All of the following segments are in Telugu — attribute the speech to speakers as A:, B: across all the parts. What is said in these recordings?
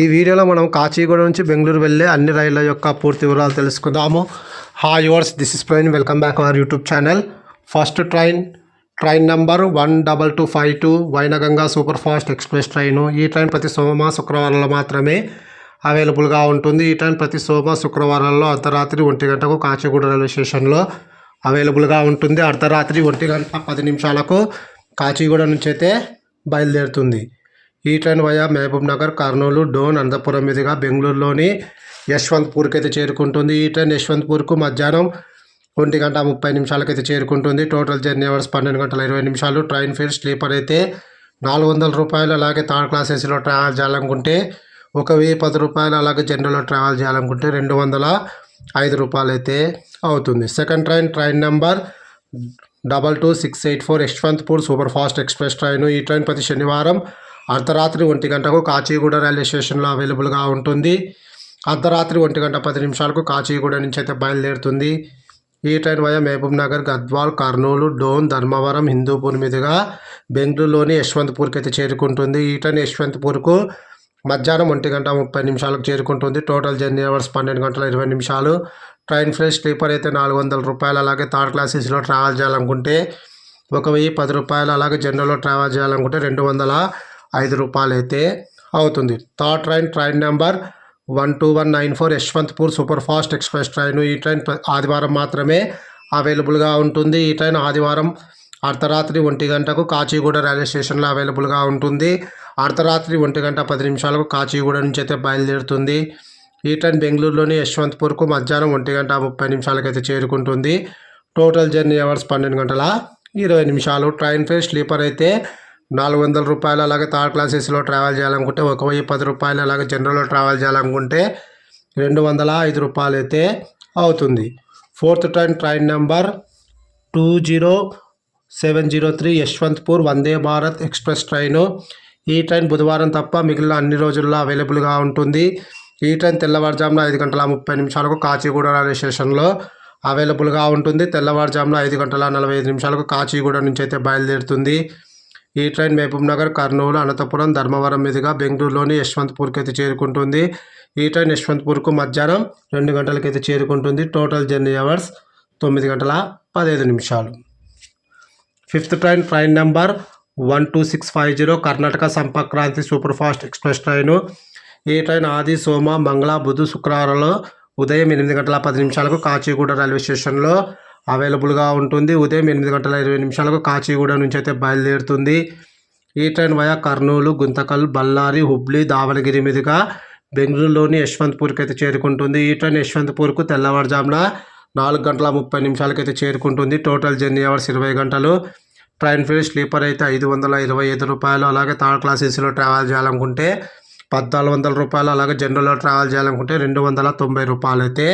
A: ఈ వీడియోలో మనం కాచిగూడ నుంచి బెంగళూరు వెళ్ళే అన్ని రైళ్ళ యొక్క పూర్తి వివరాలు తెలుసుకుందాము. Hi yours this is Praveen welcome back our YouTube channel first train train number one double two five two Wainganga super fast express train ఈ ట్రైన్ ప్రతి సోమ శుక్రవారంలో మాత్రమే అవైలబుల్గా ఉంటుంది. ఈ ట్రైన్ ప్రతి సోమ శుక్రవారాల్లో అర్ధరాత్రి ఒంటి గంటకు కాచిగూడ రైల్వే స్టేషన్లో అవైలబుల్గా ఉంటుంది. అర్ధరాత్రి ఒంటి గంట పది నిమిషాలకు కాచిగూడ నుంచి అయితే బయలుదేరుతుంది. ఈ ట్రైన్ వయా మహబూబ్ నగర్ కర్నూలు డోన్ అనంతపురం మీదుగా బెంగళూరులోని యశ్వంత్పూర్కి అయితే చేరుకుంటుంది. ఈ ట్రైన్ యశ్వంత్పూర్కు మధ్యాహ్నం ఒంటి గంట ముప్పై నిమిషాలకైతే చేరుకుంటుంది. టోటల్ జర్నీ అవర్స్ పన్నెండు గంటల ఇరవై నిమిషాలు. ట్రైన్ ఫేర్ స్లీపర్ అయితే నాలుగు వందల రూపాయలు. అలాగే థర్డ్ క్లాస్ ఏసీలో ట్రావెల్ చేయాలనుకుంటే ఒక వెయ్యి పది రూపాయలు. అలాగే జనరల్లో ట్రావెల్ చేయాలనుకుంటే రెండు వందల ఐదు రూపాయలు అయితే అవుతుంది. Second train train number double two six eight four Yeshwantpur super fast express train. ఈ ట్రైన్ ప్రతి శనివారం అర్ధరాత్రి ఒంటి గంటకు కాచిగూడ రైల్వే స్టేషన్లో అవైలబుల్గా ఉంటుంది. అర్ధరాత్రి ఒంటి గంట పది నిమిషాలకు కాచిగూడ నుంచి అయితే బయలుదేరుతుంది. ఈ ట్రైన్ వయా మహబూబ్ నగర్ గద్వాల్ కర్నూలు డోన్ ధర్మవరం హిందూపూర్ మీదుగా బెంగళూరులోని యశ్వంత్పూర్కి అయితే చేరుకుంటుంది. ఈ ట్రైన్ యశ్వంత్పూర్కు మధ్యాహ్నం ఒంటి గంట ముప్పై నిమిషాలకు చేరుకుంటుంది. టోటల్ జర్నీ అవర్స్ పన్నెండు గంటల ఇరవై నిమిషాలు. ట్రైన్ ఫ్రెష్ స్లీపర్ అయితే నాలుగు వందల రూపాయలు. అలాగే థర్డ్ క్లాస్ ఏసీలో ట్రావెల్ చేయాలనుకుంటే ఒక వెయ్యి పది రూపాయలు. అలాగే జనరల్లో ట్రావెల్ చేయాలనుకుంటే రెండు వందల ఐదు రూపాయలు అయితే అవుతుంది. Third train train number one two one nine four Yeshwantpur super fast express train ఈ ట్రైన్ ఆదివారం మాత్రమే అవైలబుల్గా ఉంటుంది. ఈ ట్రైన్ ఆదివారం అర్ధరాత్రి ఒంటి గంటకు కాచిగూడ రైల్వే స్టేషన్లో అవైలబుల్గా ఉంటుంది. అర్ధరాత్రి ఒంటి గంట పది నిమిషాలకు కాచిగూడ నుంచి అయితే బయలుదేరుతుంది. ఈ ట్రైన్ బెంగళూరులోని యశ్వంత్పూర్కు మధ్యాహ్నం ఒంటి గంట ముప్పై నిమిషాలకైతే చేరుకుంటుంది. టోటల్ జర్నీ అవర్స్ పన్నెండు గంటల ఇరవై నిమిషాలు. ట్రైన్ ఫేర్ స్లీపర్ అయితే నాలుగు వందల రూపాయలు అలాగే థర్డ్ క్లాస్ ఏసీలో ట్రావెల్ చేయాలనుకుంటే ఒక వెయ్యి పది రూపాయలు అలాగే జనరల్లో ట్రావెల్ చేయాలనుకుంటే రెండు వందల ఐదు రూపాయలు అయితే అవుతుంది. Fourth train train number two zero seven zero three Yeshwantpur Vande Bharat express train. ఈ ట్రైన్ బుధవారం తప్ప మిగిలిన అన్ని రోజుల్లో అవైలబుల్గా ఉంటుంది. ఈ ట్రైన్ తెల్లవారుజామున ఐదు గంటల ముప్పై నిమిషాలకు కాచిగూడ రైల్వే స్టేషన్లో అవైలబుల్గా ఉంటుంది. తెల్లవారుజామున ఐదు గంటల నలభై ఐదు నిమిషాలకు కాచిగూడ నుంచి అయితే బయలుదేరుతుంది. ఈ ట్రైన్ మహబూబ్ నగర్ కర్నూలు అనంతపురం ధర్మవరం మీదుగా బెంగళూరులోని యశ్వంత్పూర్కి అయితే చేరుకుంటుంది. ఈ ట్రైన్ యశ్వంత్పూర్కు మధ్యాహ్నం రెండు గంటలకైతే చేరుకుంటుంది. టోటల్ జర్నీ అవర్స్ తొమ్మిది గంటల పదహైదు నిమిషాలు. Fifth train train number one two six five zero Karnataka Sampark Kranti super fast express train. ఈ ట్రైన్ ఆది సోమ మంగళ బుధ శుక్రవారంలో ఉదయం ఎనిమిది గంటల పది నిమిషాలకు కాచిగూడ రైల్వే స్టేషన్లో అవైలబుల్గా ఉంటుంది. ఉదయం ఎనిమిది గంటల ఇరవై నిమిషాలకు కాచిగూడ నుంచి అయితే బయలుదేరుతుంది. ఈ ట్రైన్ వయా కర్నూలు గుంతకల్ బళ్ళారి హుబ్లీ దావణగిరి మీదుగా బెంగళూరులోని యశ్వంత్పూర్కి అయితే చేరుకుంటుంది. ఈ ట్రైన్ యశ్వంత్పూర్కు తెల్లవారుజామున నాలుగు గంటల ముప్పై నిమిషాలకైతే చేరుకుంటుంది. టోటల్ జర్నీ అవర్స్ ఇరవై గంటలు. ట్రైన్ ఫేర్ స్లీపర్ అయితే ఐదు వందల ఇరవై ఐదు రూపాయలు. అలాగే థర్డ్ క్లాస్ ఏసీలో ట్రావెల్ చేయాలనుకుంటే పద్నాలుగు వందల రూపాయలు. అలాగే జనరల్లో ట్రావెల్ చేయాలనుకుంటే రెండు వందల తొంభై రూపాయలు అయితే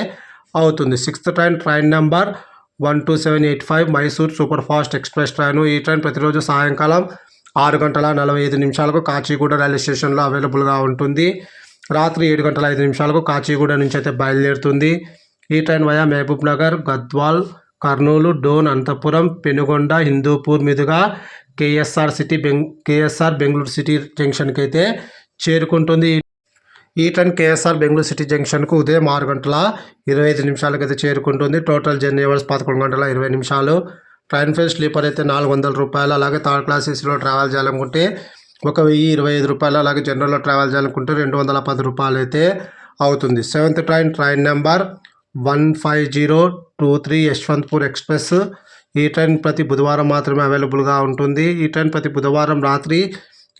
A: అవుతుంది. Sixth train train number one two seven eight five Mysore super fast express train. ఈ ట్రైన్ ప్రతిరోజు సాయంకాలం ఆరు గంటల నలభై ఐదు నిమిషాలకు కాచిగూడ రైల్వే స్టేషన్లో అవైలబుల్గా ఉంటుంది. రాత్రి ఏడు గంటల ఐదు నిమిషాలకు కాచిగూడ నుంచి అయితే బయలుదేరుతుంది. ఈ ట్రైన్ వయా మహబూబ్ నగర్ గద్వాల్ కర్నూలు డోన్ అనంతపురం పెనుగొండ హిందూపూర్ మీదుగా కేఎస్ఆర్ సిటీ బెంగ్ కేఎస్ఆర్ బెంగళూరు సిటీ జంక్షన్కి అయితే చేరుకుంటుంది. ఈ ట్రైన్ కేఎస్ఆర్ బెంగళూరు సిటీ జంక్షన్కు ఉదయం ఆరు గంటల ఇరవై ఐదు నిమిషాలకు అయితే చేరుకుంటుంది. టోటల్ జర్నీ అవర్స్ పదకొండు గంటల ఇరవై నిమిషాలు. ట్రైన్ ఫేర్ స్లీపర్ అయితే నాలుగు వందల రూపాయలు. అలాగే థర్డ్ క్లాస్ ఏసీలో ట్రావెల్ చేయాలనుకుంటే ఒక వెయ్యి ఇరవై ఐదు రూపాయలు. అలాగే జనరల్లో ట్రావెల్ చేయాలనుకుంటే రెండు వందల పది రూపాయలు అయితే అవుతుంది. Seventh train train number one five zero two three Yeshwantpur express. ఈ ట్రైన్ ప్రతి బుధవారం మాత్రమే అవైలబుల్గా ఉంటుంది. ఈ ట్రైన్ ప్రతి బుధవారం రాత్రి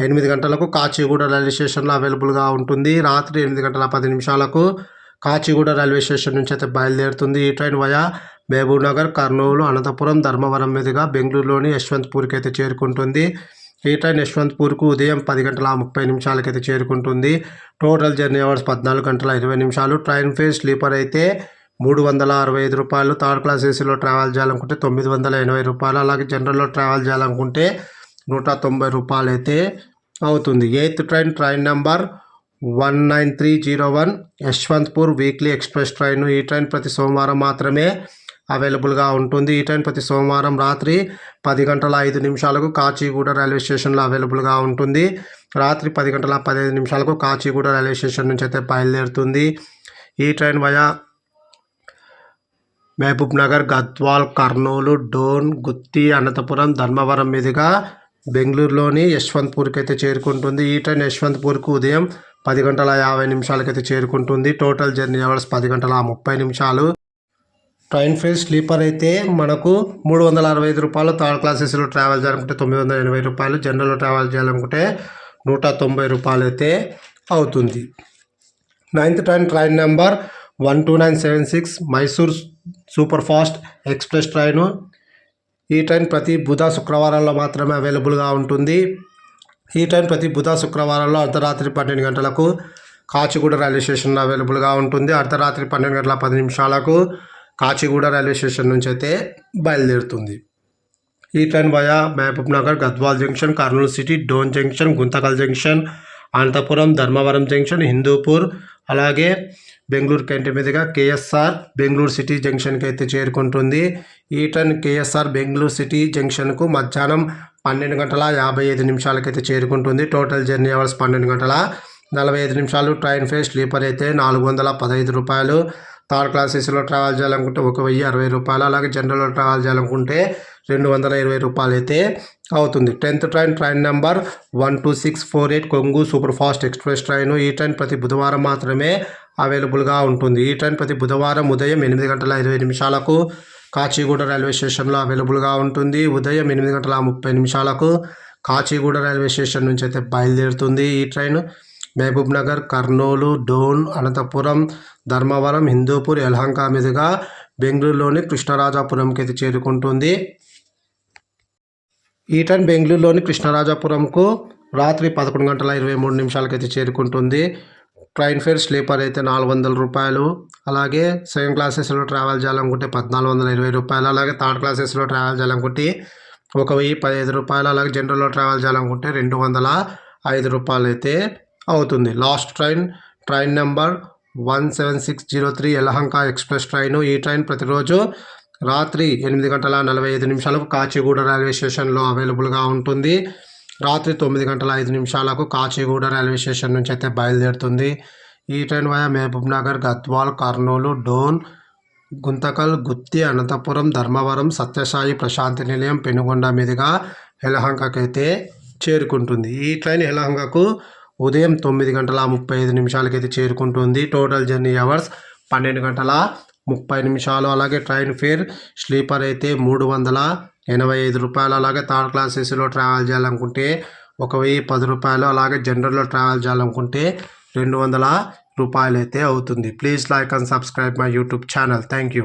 A: ఎనిమిది గంటలకు కాచిగూడ రైల్వే స్టేషన్లో అవైలబుల్గా ఉంటుంది. రాత్రి ఎనిమిది గంటల పది నిమిషాలకు కాచిగూడ రైల్వే స్టేషన్ నుంచి అయితే బయలుదేరుతుంది ఈ ట్రైన్ వయా మహబూబ్ నగర్ కర్నూలు అనంతపురం ధర్మవరం మీదుగా బెంగళూరులోని యశ్వంత్పూర్కి అయితే చేరుకుంటుంది. ఈ ట్రైన్ యశ్వంత్పూర్కు ఉదయం పది గంటల ముప్పై నిమిషాలకైతే చేరుకుంటుంది. టోటల్ జర్నీ అవర్స్ పద్నాలుగు గంటల ఇరవై నిమిషాలు. ట్రైన్ ఫేర్ స్లీపర్ అయితే మూడు వందల అరవై ఐదు రూపాయలు. థర్డ్ క్లాస్ ఏసీలో ట్రావెల్ చేయాలనుకుంటే తొమ్మిది వందల ఎనభై రూపాయలు. అలాగే జనరల్లో ట్రావెల్ చేయాలనుకుంటే నూట తొంభై రూపాయలు అయితే అవుతుంది. Eighth train train number one nine three zero one Yeshwantpur weekly express train. ఈ ట్రైన్ ప్రతి సోమవారం మాత్రమే అవైలబుల్గా ఉంటుంది. ఈ ట్రైన్ ప్రతి సోమవారం రాత్రి పది గంటల ఐదు నిమిషాలకు కాచిగూడ రైల్వే స్టేషన్లో అవైలబుల్గా ఉంటుంది. రాత్రి పది గంటల పదిహేను నిమిషాలకు కాచిగూడ రైల్వే స్టేషన్ నుంచి అయితే బయలుదేరుతుంది. ఈ ట్రైన్ వయా మహబూబ్ నగర్ గద్వాల్ కర్నూలు డోన్ గుత్తి అనంతపురం ధర్మవరం మీదుగా బెంగళూరులోని యశ్వంత్పూర్కి అయితే చేరుకుంటుంది. ఈ ట్రైన్ యశ్వంత్పూర్కు ఉదయం పది గంటల యాభై నిమిషాలకైతే చేరుకుంటుంది. టోటల్ జర్నీ అవర్స్ పది గంటల ముప్పై నిమిషాలు. ట్రైన్ ఫేర్ స్లీపర్ అయితే మనకు మూడు వందల అరవై ఐదు రూపాయలు థర్డ్ క్లాసెస్లో ట్రావెల్ చేయాలనుకుంటే తొమ్మిది వందల ఎనభై రూపాయలు జనరల్లో ట్రావెల్ చేయాలనుకుంటే నూట తొంభై రూపాయలు అయితే అవుతుంది. Ninth train train number one two nine seven six Mysore super fast express train. ఈ ట్రైన్ ప్రతి బుధ శుక్రవారాల్లో మాత్రమే అవైలబుల్గా ఉంటుంది. ఈ ట్రైన్ ప్రతి బుధ శుక్రవారాల్లో అర్ధరాత్రి పన్నెండు గంటలకు కాచిగూడ రైల్వే స్టేషన్లో అవైలబుల్గా ఉంటుంది. అర్ధరాత్రి పన్నెండు గంటల పది నిమిషాలకు కాచిగూడ రైల్వే స్టేషన్ నుంచి అయితే బయలుదేరుతుంది. ఈ train via Mahabubnagar Gadwal junction Kurnool city Dhone junction Guntakal junction Anantapur Dharmavaram junction Hindupur అలాగే బెంగళూరు కంటి మీదుగా కేఎస్ఆర్ బెంగళూరు సిటీ జంక్షన్కి అయితే చేరుకుంటుంది. ఈ ట్రైన్ కేఎస్ఆర్ బెంగళూరు సిటీ జంక్షన్కు మధ్యాహ్నం పన్నెండు గంటల యాభై ఐదు నిమిషాలకైతే చేరుకుంటుంది. టోటల్ జర్నీ అవర్స్ పన్నెండు గంటల నలభై ఐదు నిమిషాలు. ట్రైన్ ఫేర్ స్లీపర్ అయితే నాలుగు వందల పదహైదు రూపాయలు. థర్డ్ క్లాస్ ఏసీలో ట్రావెల్ చేయాలనుకుంటే ఒక వెయ్యి అరవై రూపాయలు. అలాగే జనరల్లో ట్రావెల్ చేయాలనుకుంటే రెండు వందల ఇరవై రూపాయలు అయితే అవుతుంది. Tenth train train number one two six four eight Kongu super fast express train. ఈ ట్రైన్ ప్రతి బుధవారం మాత్రమే అవైలబుల్గా ఉంటుంది. ఈ ట్రైన్ ప్రతి బుధవారం ఉదయం ఎనిమిది గంటల ఇరవై నిమిషాలకు కాచిగూడ రైల్వే స్టేషన్లో అవైలబుల్గా ఉంటుంది. ఉదయం ఎనిమిది గంటల ముప్పై నిమిషాలకు కాచిగూడ రైల్వే స్టేషన్ నుంచి అయితే బయలుదేరుతుంది ఈ ట్రైన్. మహబూబ్ నగర్ కర్నూలు డోన్ అనంతపురం ధర్మవరం హిందూపూర్ యలహంక మీదుగా బెంగళూరులోని కృష్ణరాజాపురంకి అయితే చేరుకుంటుంది. ఈ ట్రైన్ బెంగళూరులోని కృష్ణరాజాపురంకు రాత్రి పదకొండు గంటల ఇరవై మూడు నిమిషాలకైతే చేరుకుంటుంది. ట్రైన్ ఫేర్ స్లీపర్ అయితే నాలుగు వందల రూపాయలు. అలాగే సెకండ్ క్లాసెస్లో ట్రావెల్ చేయాలనుకుంటే పద్నాలుగు వందల ఇరవై రూపాయలు. అలాగే థర్డ్ క్లాసెస్లో ట్రావెల్ చేయాలనుకుంటే ఒక వెయ్యి పదిహేను రూపాయలు. అలాగే జనరల్లో ట్రావెల్ చేయాలనుకుంటే రెండు వందల ఐదు రూపాయలు అయితే అవుతుంది. Last train train number one seven six zero three Yelahanka express train. ఈ ట్రైన్ ప్రతిరోజు రాత్రి ఎనిమిది గంటల నలభై ఐదు నిమిషాలకు కాచిగూడ రైల్వే స్టేషన్లో అవైలబుల్గా ఉంటుంది. రాత్రి తొమ్మిది గంటల ఐదు నిమిషాలకు కాచిగూడ రైల్వే స్టేషన్ నుంచి అయితే బయలుదేరుతుంది. ఈ ట్రైన్ వయా మహబూబ్ నగర్ గద్వాల్ కర్నూలు డోన్ గుంతకల్ గుత్తి అనంతపురం ధర్మవరం సత్యసాయి ప్రశాంతి నిలయం పెనుగొండ మీదుగా యలహంకకైతే చేరుకుంటుంది. ఈ ట్రైన్ యలహంకకు ఉదయం తొమ్మిది గంటల ముప్పై ఐదు నిమిషాలకైతే చేరుకుంటుంది. టోటల్ జర్నీ అవర్స్ పన్నెండు గంటల ముప్పై నిమిషాలు. అలాగే ట్రైన్ ఫేర్ స్లీపర్ అయితే మూడు వందల ఎనభై ఐదు రూపాయలు అలాగే థర్డ్ క్లాస్ ఏసీలో ట్రావెల్ చేయాలనుకుంటే ఒక వెయ్యి పది రూపాయలు అలాగే జనరల్లో ట్రావెల్ చేయాలనుకుంటే రెండు వందల రూపాయలు అయితే అవుతుంది. Please like and subscribe my YouTube channel. Thank you.